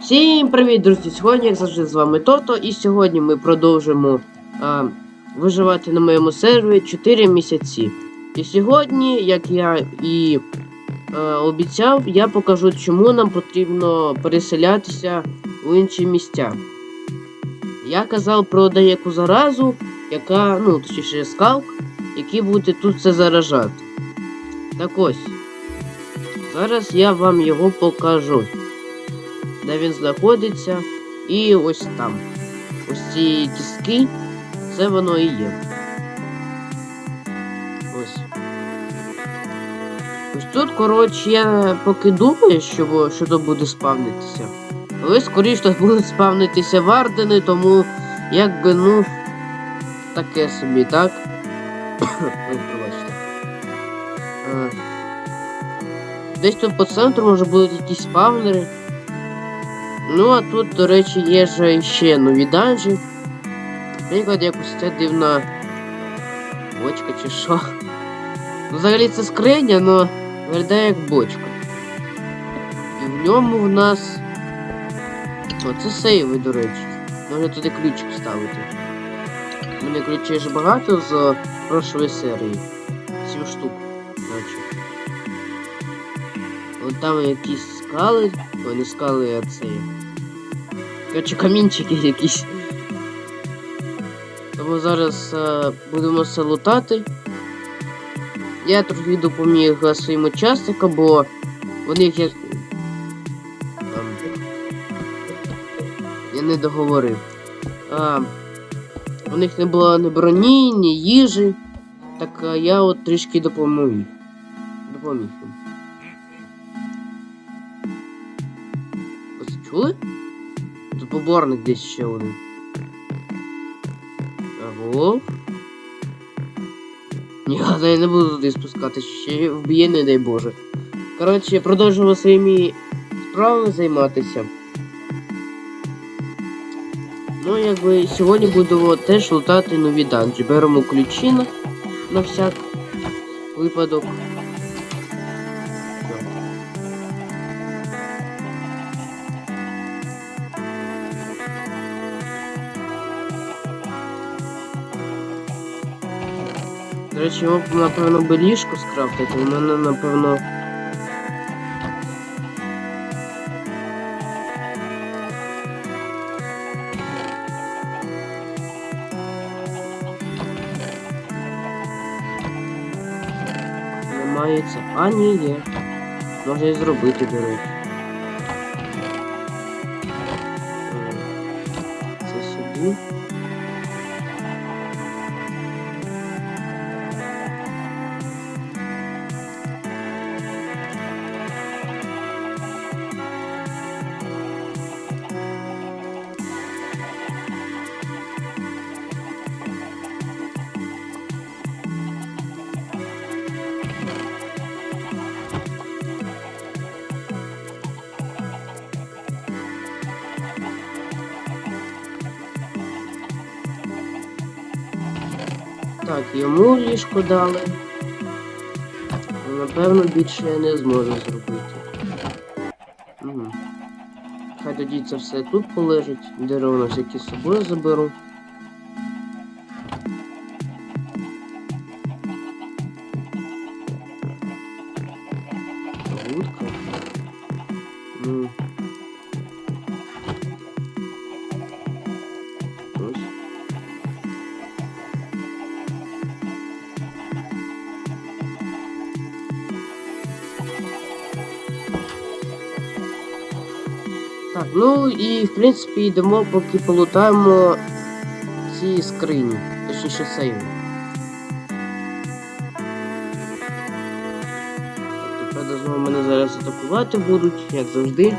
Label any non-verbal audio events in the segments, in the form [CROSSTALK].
Всім привіт, друзі! Сьогодні, як завжди, з вами Тото, і сьогодні ми продовжимо а, виживати на моєму сервері 4 місяці. І сьогодні, як я і е, обіцяв, я покажу, чому нам потрібно переселятися в інші місця. Я казав про деяку заразу, яка, ну, точніше, скалк, який буде тут все заражати. Так ось. Зараз я вам його покажу де він знаходиться, і ось там. Ось ці кістки, це воно і є. Ось. Ось тут, коротше, я поки думаю, що, що тут буде спавнитися. Але скоріш тут [LAUGHS] будуть спавнитися вардени, тому якби, ну, таке собі, так? [COUGHS] Пробачте. Десь тут по центру може будуть якісь спавнери. Ну, а тут, до речі, є ж ще нові данжі. Наприклад, якось ця дивна бочка чи що. Ну, взагалі це скриня, але виглядає як бочка. І в ньому в нас. О, сейви, до речі. Можна туди ключик ставити. У мене ключей ж багато з прошлої серії. Сім штук, наче. Вон там якісь скали. О, не скали, а це. Короче, камінчики якісь. Тому зараз е, будемо все лутати. Я трохи допоміг е, своїм учасникам, бо них як. Там... Я не договорив. А, у них не було ні броні, ні їжі. Так е, я от трішки допомог. Допоміг їм. Ви це чули? Поборник десь ще один. Аго. Ні, [LAUGHS] я не буду туди спускатися, ще вб'є, не дай Боже. Коротше, продовжуємо своїми справами займатися. Ну, якби сьогодні будемо теж лутати нові данжі. Беремо ключі на всяк випадок. До речі, його, напевно, би ліжко скрафтити, у мене, напевно. Немає це. А, ні, є. Можна і зробити, до речі. Йому ліжко дали. Ну, Напевно, більше я не зможу зробити. Хай тоді це все тут полежить. Дерево всякі з собою заберу. І в принципі йдемо, поки полутаємо ці скрині, точніше сейви. Так, правда, знову мене зараз атакувати будуть, як завжди.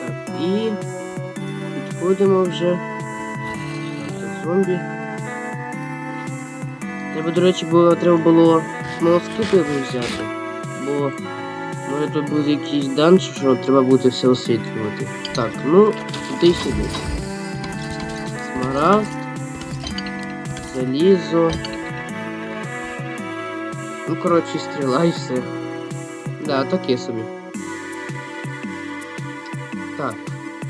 Так, і підходимо вже зомбі. Треба, до речі, було, треба було смолоскипи взяти, бо може тут буде якийсь данж, що треба буде все освітлювати. Так, ну, іди сюди. Смарт. крафт, залізо. Ну, коротше, стріла і все. Да, так таке собі. Так,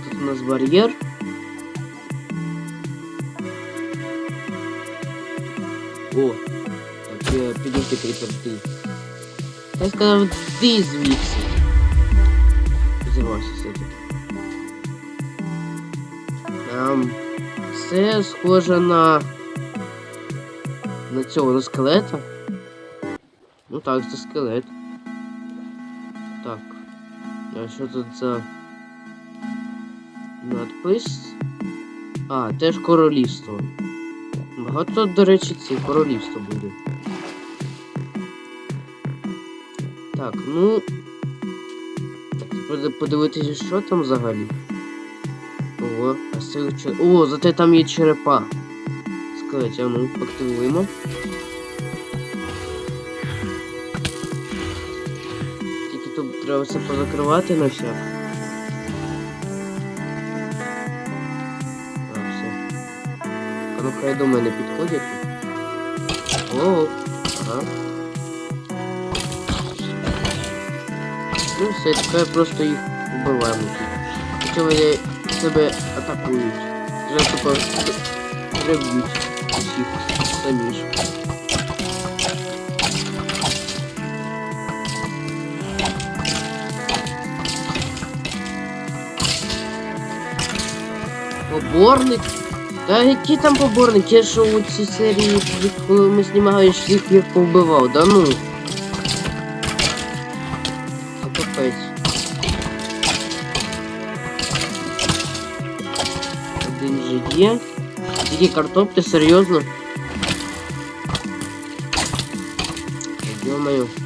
тут у нас бар'єр. О, так я підійти приперти. Я сказав, ти звідси. Взявався все-таки. Ем, це схоже на... на цього, на скелета. Ну так, це скелет. Так. А що тут за надпис? А, теж королівство. Багато, до речі, ці королівство буде. Так, ну. Тепер подивитися, що там взагалі. Ого, а з цих чер... О, зате там є черепа. Скелеті, а ну, активуємо. Тільки тут треба все позакривати на всяк. Ну хай до мене підходять. О, ага. Ну все, тепер просто їх вбиваємо тут. Якщо вони себе атакують. Вже тупо приб'ють усіх самі ж. Поборник? Та які там поборники? Я що у цій серії, коли ми знімали, всіх їх повбивав, да ну. Це капець. Один же є. Тільки картоплі, серйозно? Ё-моё.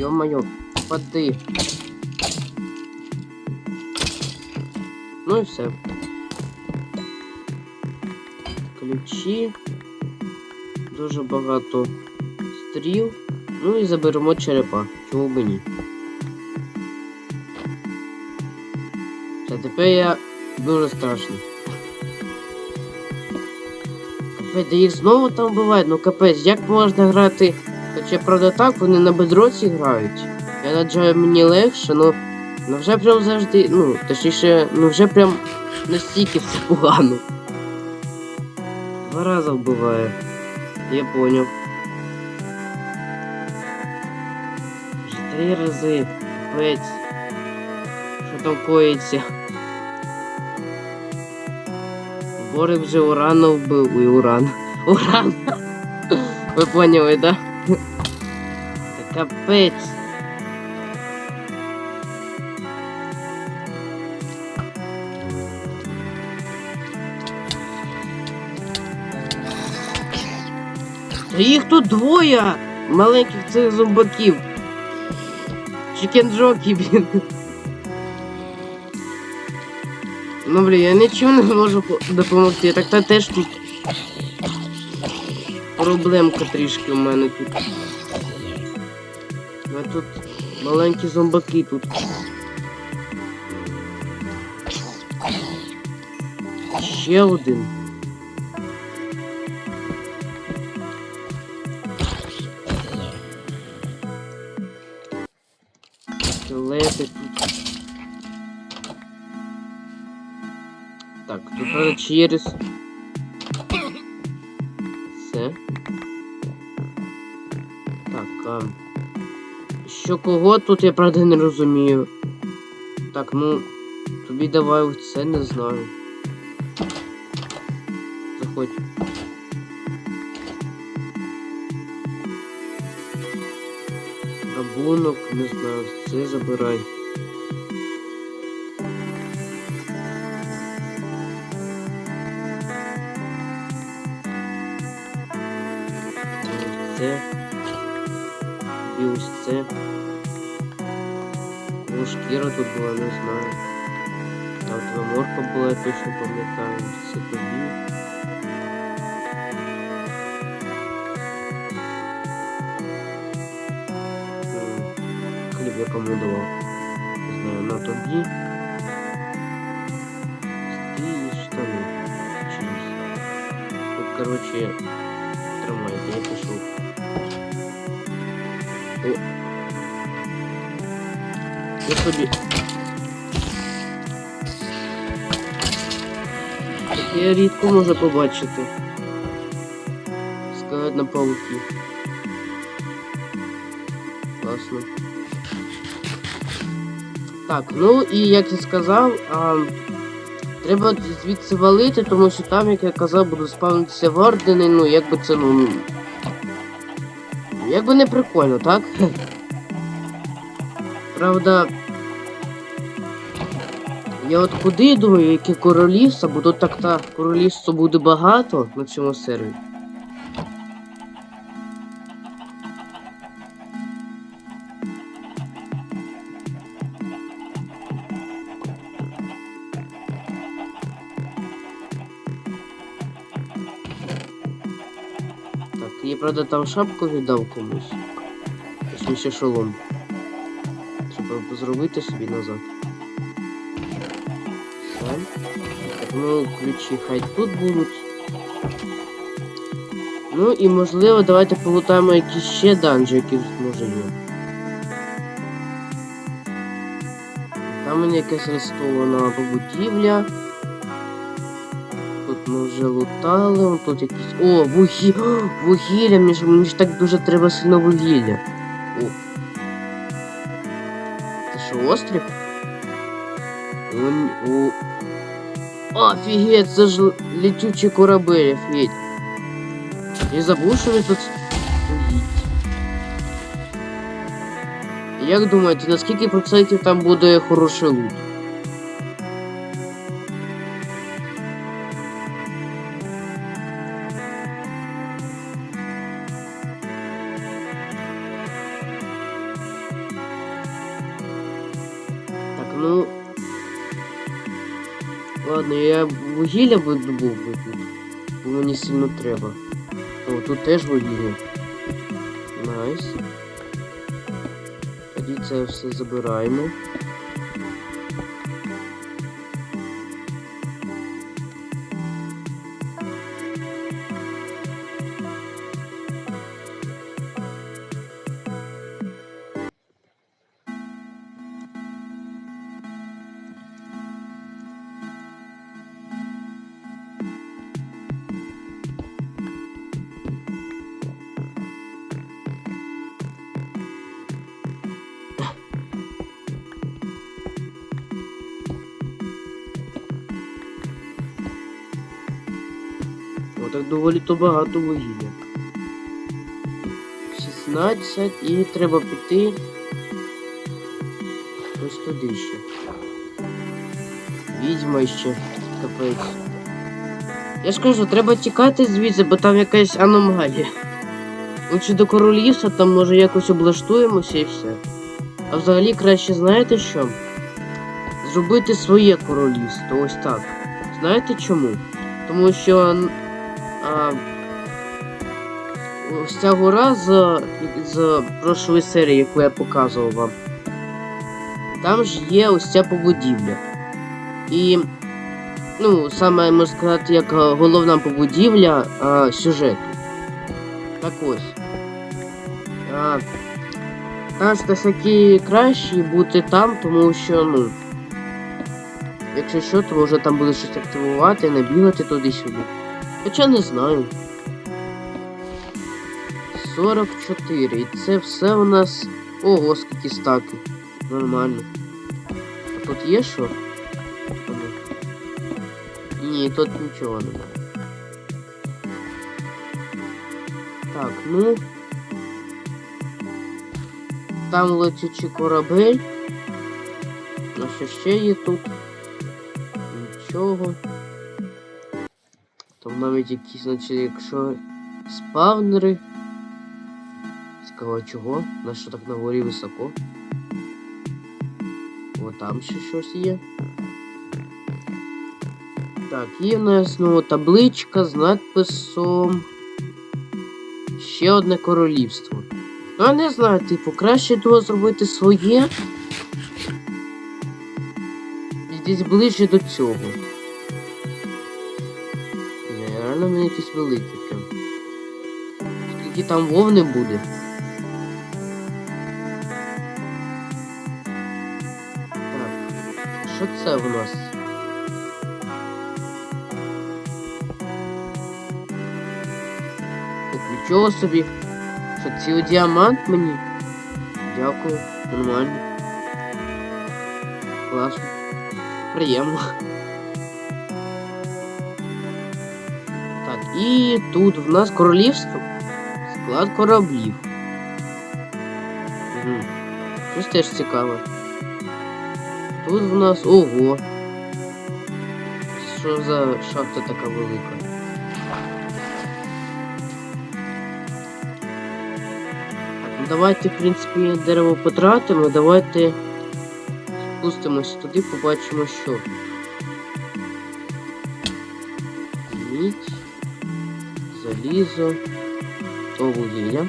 Ё-моё, води. Ну і все. Ключі. Дуже багато стріл. Ну і заберемо черепа. Чому б ні? Та тепер я дуже страшний. Капець, да їх знову там бувають, ну капець, як можна грати? Хоча, правда, так, вони на бедроці грають. Я наджаю мені легше, ну, ну вже прям завжди, ну, точніше, ну вже прям настільки все погано. Два рази вбиває. Я поняв. Вже три рази. Капець. Що там коїться? Борик вже урана вбив. Ой, уран. Уран. [LAUGHS] Ви поняли, да? Капець. Та їх тут двоє маленьких цих зомбаків. Чікенджокі, блін. Ну блін, я нічого не можу по- допомогти. Так та теж тут проблемка трішки у мене тут. Маленькі зомбаки тут. Ще один. Скелети тут. Так, тут треба через. Що кого тут я правда не розумію. Так, ну. Тобі давай це не знаю. Заходь. Рабунок, не знаю, це забирай. це. І ось це. О, шкіра тут була, не знаю. Там твоя морка була, я точно пам'ятаю. Це тобі. Хліб я кому давав. Не знаю, на тобі. І штани. Чиїсь. Тут, короче, тримайте, я пішов. Я собі. Таке я рідко можу побачити. Скелет на пауки. Класно. Так, ну і як я сказав, а, треба звідси валити, тому що там, як я казав, будуть спавнитися вардени, ну якби це ну. Якби не прикольно, так? [LAUGHS] Правда. Я от куди думаю, яке королівство, бо тут так та королівство буде багато на цьому сервері. Так, я правда там шапку віддав комусь. Точніше шолом. Треба зробити собі назад. Все. Ну, ключі хай тут будуть. Ну і можливо давайте полутаємо якісь ще данжі, які тут може є. Там у мене якась арестована побудівля. Тут ми вже лутали, тут якісь. О, вугі... [GASPS] Вугілля, мені ж, мені ж так дуже треба сильно вугілля. О. Це що, острів? О... Офігеть, це ж летючий корабель, офігеть. І забув, що ви тут стоїть. Як думаєте, на скільки процентів там буде хороший лут? Ладно, я вугілля видобув би тут. Бо мені сильно треба. О, тут теж вугілля. Найс. Тоді це все забираємо. Так доволі то багато вугілля. 16 і треба піти. Ось туди ще. Відьма ще. Капець. Я ж кажу, треба тікати звідси, бо там якась аномалія. Лучше до королівства, там може якось облаштуємося і все. А взагалі краще знаєте що? Зробити своє королівство, ось так. Знаєте чому? Тому що ось ця гора з, прошлої серії, яку я показував вам. Там ж є ось ця побудівля. І, ну, саме можна сказати, як головна побудівля а, сюжету. Так ось. А, ж таки краще бути там, тому що, ну. Якщо що, то може там буде щось активувати, не бігати туди-сюди. Хоча не знаю. 44. І це все у нас. Ого, скільки стаки. Нормально. А тут є що? Ні, тут нічого немає. Так, ну. Там летючий корабель. А що ще є тут? Нічого. Там навіть якісь, значить, якщо спавнери. Цікаво, чого? На що так на горі високо? О, там ще щось є. Так, є в нас знову табличка з надписом. Ще одне королівство. Ну, я не знаю, типу, краще того зробити своє. І десь ближче до цього. Якийсь великий прям. Скільки там вовни буде. Так, що це в нас? Так, нічого собі. Що цілий діамант мені? Дякую, нормально. Класно. Приємно. І тут в нас королівство. Склад кораблів. Угу. Щось теж цікаве. Тут в нас ого. Що за шахта така велика? Давайте, в принципі, дерево потратимо, давайте спустимось туди, побачимо, що. залізо, то вугілля.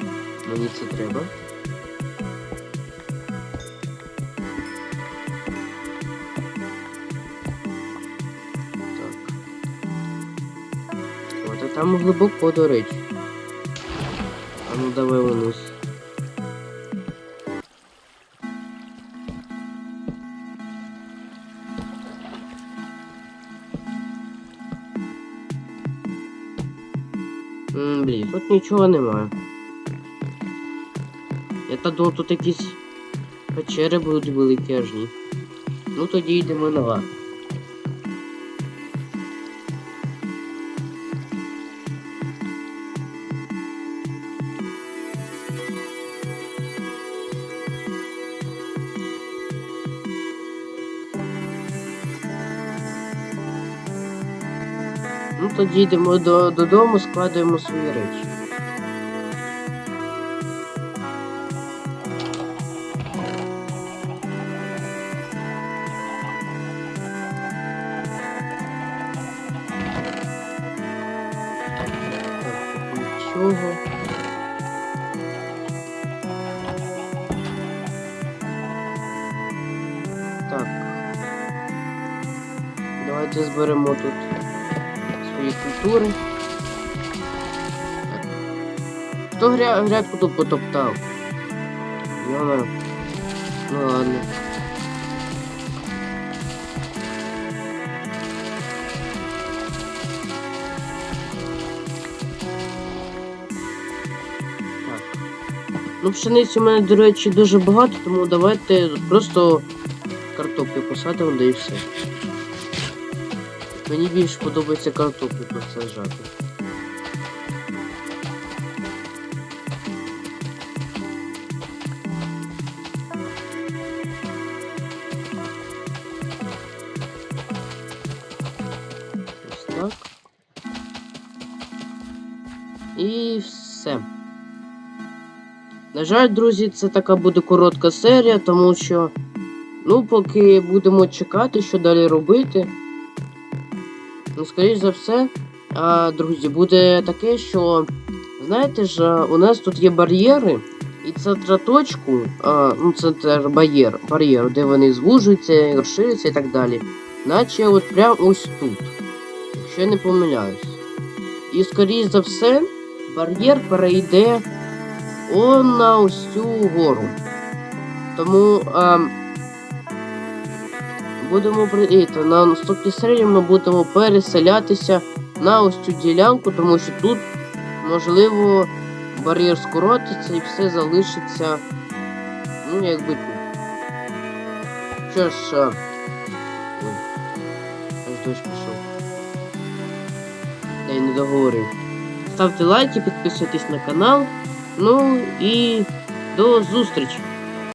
Мені це треба. Так. От, а там глибоко, до речі. А ну давай вниз. Тут нічого немає. Я та думав, тут якісь печери будуть великі аж ні. Ну тоді йдемо на. Ну тоді йдемо до, додому, складуємо свої речі. Хто гря... грядку тут потоптав? Йома. Ну ладно. Ну, пшениці у мене, до речі, дуже багато, тому давайте просто картоплю посадимо, да і все. Мені більше подобається картоплю посаджати. І все. На жаль, друзі, це така буде коротка серія, тому що, ну, поки будемо чекати, що далі робити. Ну, скоріш за все, а, друзі, буде таке, що, знаєте ж, у нас тут є бар'єри, і центраточку, а, ну, центр бар'єр, бар'єр, де вони звужуються, розширюються і так далі. Наче от прямо ось тут. Якщо я не помиляюсь. І скоріш за все, бар'єр перейде он на ось цю гору. Тому а, будемо при- е, на наступній серії ми будемо переселятися на ось цю ділянку, тому що тут можливо бар'єр скоротиться і все залишиться. Ну, якби. Що ж. а, Ой. Аж дощ пішов. Я й не договорив. Ставте лайки, підписуйтесь на канал. Ну і до зустрічі!